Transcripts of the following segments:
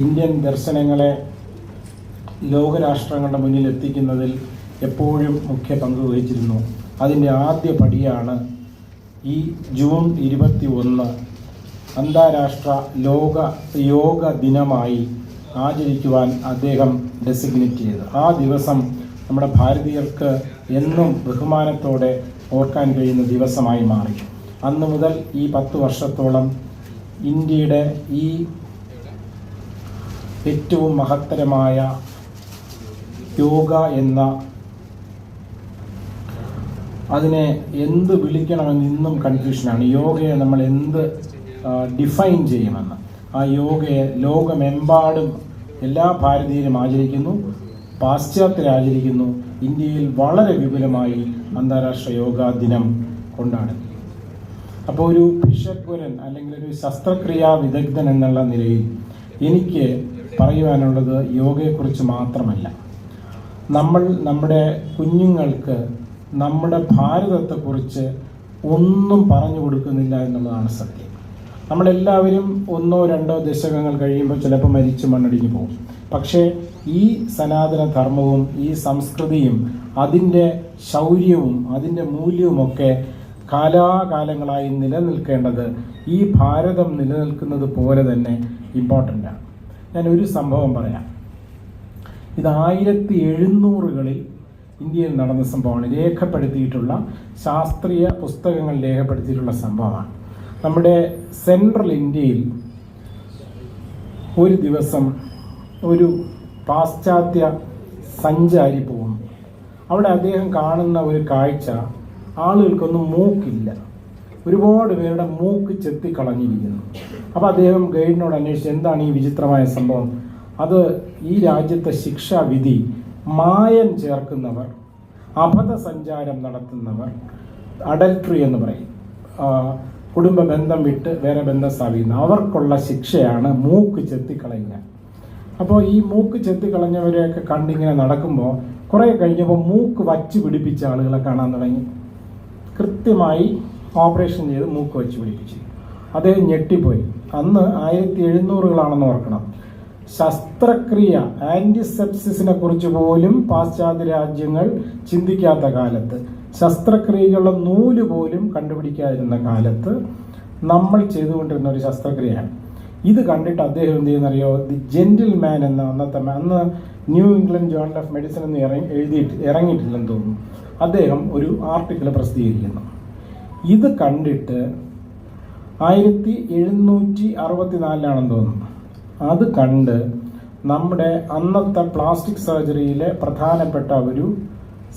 Indian ദർശനങ്ങളെ ലോകരാഷ്ട്രങ്ങളുടെ മുന്നിൽ എത്തിക്കുന്നതിൽ എപ്പോഴും മുഖ്യ പങ്ക് വഹിച്ചിരുന്നു. അതിന്റെ ആദ്യ പടിയാണ് ഈ ജൂൺ ഇരുപത്തി ഒന്ന് അന്താരാഷ്ട്ര ലോക യോഗ ദിനമായി ആചരിക്കുവാൻ അദ്ദേഹം ഡെസിഗ്നേറ്റ് ചെയ്തത്. ആ ദിവസം നമ്മുടെ ഭാരതീയർക്ക് എന്നും ബഹുമാനത്തോടെ ഓർക്കാൻ കഴിയുന്ന ദിവസമായി മാറി. അന്നു മുതൽ ഈ പത്ത് വർഷത്തോളം ഇന്ത്യയുടെ ഈ ഏറ്റവും മഹത്തരമായ യോഗ എന്ന അതിനെ എന്ത് വിളിക്കണമെന്ന് ഇന്നും കൺഫ്യൂഷനാണ് യോഗയെ നമ്മൾ എന്ത് ഡിഫൈൻ ചെയ്യുമെന്ന് ആ യോഗയെ ലോകമെമ്പാടും എല്ലാ ഭാരതീയരും ആചരിക്കുന്നു പാശ്ചാത്യർ ആചരിക്കുന്നു. ഇന്ത്യയിൽ വളരെ വിപുലമായി അന്താരാഷ്ട്ര യോഗാ ദിനം കൊണ്ടാണ്. അപ്പോൾ ഒരു ഭിഷഗ്വരൻ അല്ലെങ്കിൽ ഒരു ശസ്ത്രക്രിയാ വിദഗ്ധൻ എന്നുള്ള നിലയിൽ എനിക്ക് പറയുവാനുള്ളത് യോഗയെക്കുറിച്ച് മാത്രമല്ല. നമ്മൾ നമ്മുടെ കുഞ്ഞുങ്ങൾക്ക് നമ്മുടെ ഭാരതത്തെക്കുറിച്ച് ഒന്നും പറഞ്ഞു കൊടുക്കുന്നില്ല എന്നുള്ളതാണ് സത്യം. നമ്മളെല്ലാവരും ഒന്നോ രണ്ടോ ദശകങ്ങൾ കഴിയുമ്പോൾ ചിലപ്പോൾ മരിച്ചു മണ്ണടിഞ്ഞു പോകും. പക്ഷേ ഈ സനാതന ധർമ്മവും ഈ സംസ്കൃതിയും അതിന്റെ ശൗര്യവും അതിന്റെ മൂല്യവുമൊക്കെ കാലാകാലങ്ങളായി നിലനിൽക്കേണ്ടത് ഈ ഭാരതം നിലനിൽക്കുന്നത് പോലെ തന്നെ ഇമ്പോർട്ടന്റ് ആണ്. ഞാൻ ഒരു സംഭവം പറയാം. ഇത് ആയിരത്തി എഴുന്നൂറുകളിൽ ഇന്ത്യയിൽ നടന്ന സംഭവമാണ്. രേഖപ്പെടുത്തിയിട്ടുള്ള ശാസ്ത്രീയ പുസ്തകങ്ങൾ രേഖപ്പെടുത്തിയിട്ടുള്ള സംഭവമാണ്. നമ്മുടെ സെൻട്രൽ ഇന്ത്യയിൽ ഒരു ദിവസം ഒരു പാശ്ചാത്യ സഞ്ചാരി പോകുന്നു. അവിടെ അദ്ദേഹം കാണുന്ന ഒരു കാഴ്ച ആളുകൾക്കൊന്നും മൂക്കില്ല. ഒരുപാട് പേരുടെ മൂക്ക് ചെത്തിക്കളഞ്ഞിരിക്കുന്നു. അപ്പോൾ അദ്ദേഹം ഗൈഡിനോട് അന്വേഷിച്ച് എന്താണ് ഈ വിചിത്രമായ സംഭവം? അത് ഈ രാജ്യത്തെ ശിക്ഷാവിധി മായം ചേർക്കുന്നവർ അബദ്ധ സഞ്ചാരം നടത്തുന്നവർ അഡൽട്രി എന്ന് പറയും. കുടുംബ ബന്ധം വിട്ട് വേറെ ബന്ധം സ്ഥാപിക്കുന്ന. അവർക്കുള്ള ശിക്ഷയാണ് മൂക്ക് ചെത്തിക്കളയുക അപ്പോൾ ഈ മൂക്ക് ചെത്തിക്കളഞ്ഞവരെയൊക്കെ കണ്ടിങ്ങനെ നടക്കുമ്പോൾ കുറേ കഴിഞ്ഞപ്പോൾ മൂക്ക് വച്ച് പിടിപ്പിച്ച ആളുകളെ കാണാൻ തുടങ്ങി. കൃത്യമായി ഓപ്പറേഷൻ ചെയ്ത് മൂക്ക് വച്ച് പിടിപ്പിച്ചു. അദ്ദേഹം ഞെട്ടിപ്പോയി. അന്ന് ആയിരത്തി എഴുന്നൂറുകളാണെന്ന് ഓർക്കണം. ശസ്ത്രക്രിയ ആന്റിസെപ്സിസിനെ കുറിച്ച് പോലും പാശ്ചാത്യ രാജ്യങ്ങൾ ചിന്തിക്കാത്ത കാലത്ത് ശസ്ത്രക്രിയകളുടെ നൂൽ പോലും കണ്ടുപിടിക്കാതിരുന്ന കാലത്ത് നമ്മൾ ചെയ്തുകൊണ്ടിരുന്ന ഒരു ശസ്ത്രക്രിയയാണ്. ഇത് കണ്ടിട്ട് അദ്ദേഹം എന്ത് ചെയ്യുന്നറിയോ? ദി ജെന്റിൽ മാൻ എന്ന അന്നത്തെ അന്ന് New England Journal of Medicine എന്ന് ഇറങ്ങി എഴുതിയിട്ട് ഇറങ്ങിയിട്ടില്ലെന്ന് തോന്നുന്നു. അദ്ദേഹം ഒരു ആർട്ടിക്കിൾ പ്രസിദ്ധീകരിക്കുന്നു. ഇത് കണ്ടിട്ട് ആയിരത്തി എഴുന്നൂറ്റി അറുപത്തിനാലിലാണെന്ന് തോന്നുന്നു. അത് കണ്ട് നമ്മുടെ അന്നത്തെ പ്ലാസ്റ്റിക് സർജറിയിലെ പ്രധാനപ്പെട്ട ഒരു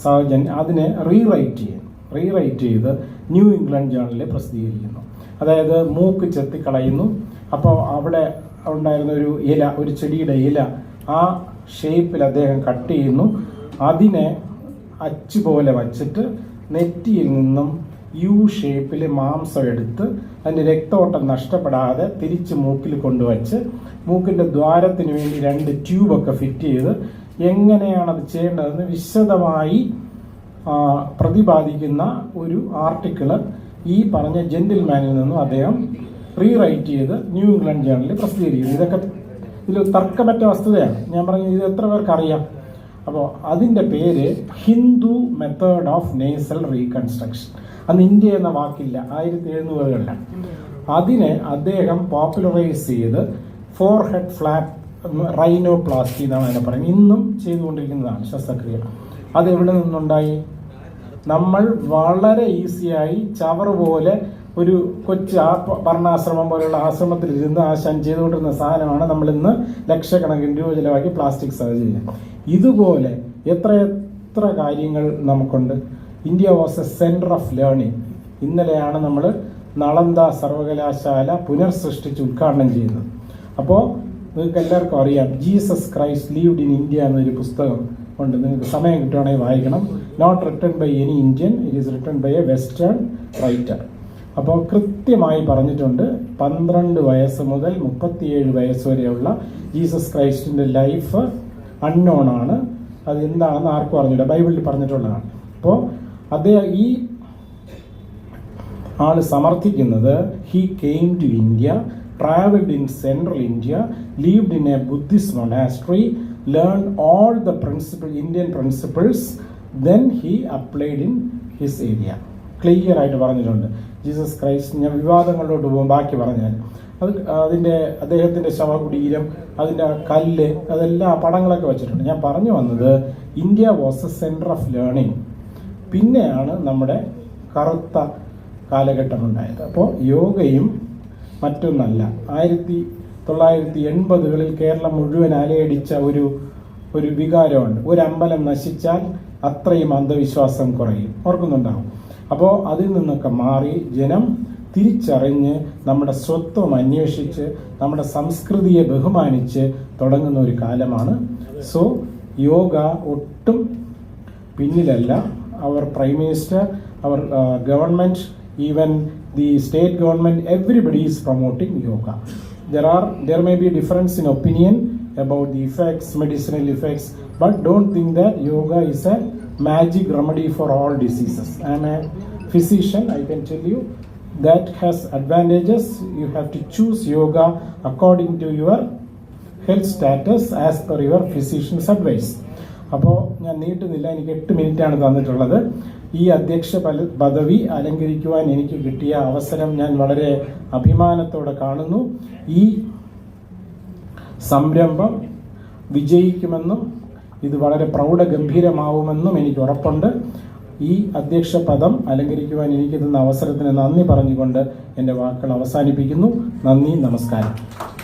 സർജൻ അതിനെ റീറൈറ്റ് ചെയ്യും റീറൈറ്റ് ചെയ്ത് ന്യൂ ഇംഗ്ലണ്ട് ജേണലിൽ പ്രസിദ്ധീകരിക്കുന്നു. അതായത് മൂക്ക് ചെത്തിക്കളയുന്നു. അപ്പോൾ അവിടെ ഉണ്ടായിരുന്ന ഒരു ഇല ഒരു ചെടിയുടെ ഇല ആ ഷേപ്പിൽ അദ്ദേഹം കട്ട് ചെയ്യുന്നു. അതിനെ അച്ച് പോലെ വച്ചിട്ട് നെറ്റിയിൽ നിന്നും യു ഷേപ്പിൽ മാംസം എടുത്ത് അതിന്റെ രക്തോട്ടം നഷ്ടപ്പെടാതെ തിരിച്ച് മൂക്കിൽ കൊണ്ടുവച്ച് മൂക്കിന്റെ ദ്വാരത്തിന് വേണ്ടി രണ്ട് ട്യൂബൊക്കെ ഫിറ്റ് ചെയ്ത് എങ്ങനെയാണ് അത് ചെയ്യേണ്ടതെന്ന് വിശദമായി പ്രതിപാദിക്കുന്ന ഒരു ആർട്ടിക്കിൾ ഈ പറഞ്ഞ ജെന്റിൽമാനിൽ നിന്നും അദ്ദേഹം റീറൈറ്റ് ചെയ്ത് ന്യൂ ഇംഗ്ലണ്ട് ജേണലിൽ പ്രസിദ്ധീകരിക്കുന്നു. ഇതൊക്കെ ഇതിൽ തർക്കമറ്റ വസ്തുതയാണ്. ഞാൻ പറഞ്ഞു ഇത് എത്ര പേർക്ക് അറിയാം അപ്പോൾ അതിന്റെ പേര് Hindu method of nasal reconstruction അന്ന് ഇന്ത്യ എന്ന വാക്കില്ല. ആയിരത്തി എഴുന്നൂറുകളിലാണ് അതിനെ അദ്ദേഹം പോപ്പുലറൈസ് ചെയ്ത് ഫോർ ഹെഡ് ഫ്ലാറ്റ് റൈനോപ്ലാസ്റ്റി എന്നാണ് അതിനെ പറയുന്നത്. ഇന്നും ചെയ്തുകൊണ്ടിരിക്കുന്നതാണ് ശസ്ത്രക്രിയ. അത് എവിടെ നിന്നുണ്ടായി? നമ്മൾ വളരെ ഈസിയായി ചവർ പോലെ ഒരു കൊച്ചു ആ ഭരണാശ്രമം പോലെയുള്ള ആശ്രമത്തിൽ ഇരുന്ന് ആശാൻ ചെയ്തുകൊണ്ടിരുന്ന സാധനമാണ് നമ്മൾ ഇന്ന് ലക്ഷക്കണക്കിന് രൂപ ചിലവാക്കി പ്ലാസ്റ്റിക് സർജറി ഇതുപോലെ എത്ര എത്ര കാര്യങ്ങൾ നമുക്കുണ്ട്. India was a centre of learning ഇന്നലെയാണ് നമ്മൾ നളന്ദ സർവകലാശാല പുനർസൃഷ്ടിച്ച് ഉദ്ഘാടനം ചെയ്യുന്നത്. അപ്പോൾ നിങ്ങൾക്ക് എല്ലാവർക്കും അറിയാം Jesus Christ lived in India എന്നൊരു പുസ്തകം ഉണ്ട്. നിങ്ങൾക്ക് സമയം കിട്ടുവാണെങ്കിൽ വായിക്കണം. Not written by any Indian it is written by a western writer അപ്പോൾ കൃത്യമായി പറഞ്ഞിട്ടുണ്ട് പന്ത്രണ്ട് വയസ്സ് മുതൽ മുപ്പത്തിയേഴ് വയസ്സ് വരെയുള്ള ജീസസ് ക്രൈസ്റ്റിന്റെ ലൈഫ് അൺനോൺ ആണ്. അത് എന്താണെന്ന് ആർക്കും അറിഞ്ഞില്ല ബൈബിളിൽ പറഞ്ഞിട്ടുള്ളതാണ്. അപ്പോൾ അദ്ദേഹം ഈ ആൾ സമർത്ഥിക്കുന്നത് he came to India travelled in central India lived in a Buddhist monastery learn all the principle Indian principles then he applied in his area clear ആയിട്ട് പറഞ്ഞിട്ടുണ്ട്. ജീസസ് ക്രൈസ്റ്റ് ഞാൻ വിവാദങ്ങളിലോട്ട് പോകും. ബാക്കി പറഞ്ഞാൽ അത് അതിന്റെ അദ്ദേഹത്തിന്റെ ശവകുടീരം അതിന്റെ കല്ല് അതെല്ലാം പടങ്ങളൊക്കെ വെച്ചിട്ടുണ്ട്. ഞാൻ പറഞ്ഞു വന്നത് India was a centre of learning പിന്നെയാണ് നമ്മുടെ കറുത്ത കാലഘട്ടം ഉണ്ടായത് അപ്പോൾ യോഗയും മറ്റൊന്നല്ല. ആയിരത്തി തൊള്ളായിരത്തി എൺപതുകളിൽ കേരളം മുഴുവൻ അലയടിച്ച ഒരു ഒരു വികാരമുണ്ട്. ഒരു അമ്പലം നശിച്ചാൽ അത്രയും അന്ധവിശ്വാസം കുറയും. ഓർക്കുന്നുണ്ടാവും. അപ്പോൾ അതിൽ നിന്നൊക്കെ മാറി ജനം തിരിച്ചറിഞ്ഞ് നമ്മുടെ സ്വത്വം അന്വേഷിച്ച് നമ്മുടെ സംസ്കൃതിയെ ബഹുമാനിച്ച് തുടങ്ങുന്ന ഒരു കാലമാണ്. സോ യോഗ ഒട്ടും പിന്നിലല്ല. അവർ prime minister our government even the state government everybody is promoting yoga. There are there may be difference in opinion about the effects, medicinal effects, but don't think that yoga is a magic remedy for all diseases. I am a physician, I can tell you. That has advantages. You have to choose yoga according to your health status as per your physician's advice. അപ്പോൾ ഞാൻ നീട്ടുന്നില്ല എനിക്ക് എട്ട് മിനിറ്റാണ് തന്നിട്ടുള്ളത് ഈ അധ്യക്ഷ പല- പദവി അലങ്കരിക്കുവാൻ എനിക്ക് കിട്ടിയ അവസരം ഞാൻ വളരെ അഭിമാനത്തോടെ കാണുന്നു ഈ സംരംഭം വിജയിക്കുമെന്നും ഇത് വളരെ പ്രൗഢഗംഭീരമാവുമെന്നും എനിക്ക് ഉറപ്പുണ്ട് ഈ അധ്യക്ഷ പദം അലങ്കരിക്കുവാൻ എനിക്ക് തന്ന അവസരത്തിന് നന്ദി പറഞ്ഞുകൊണ്ട് എന്റെ വാക്കുകൾ അവസാനിപ്പിക്കുന്നു. നന്ദി നമസ്കാരം.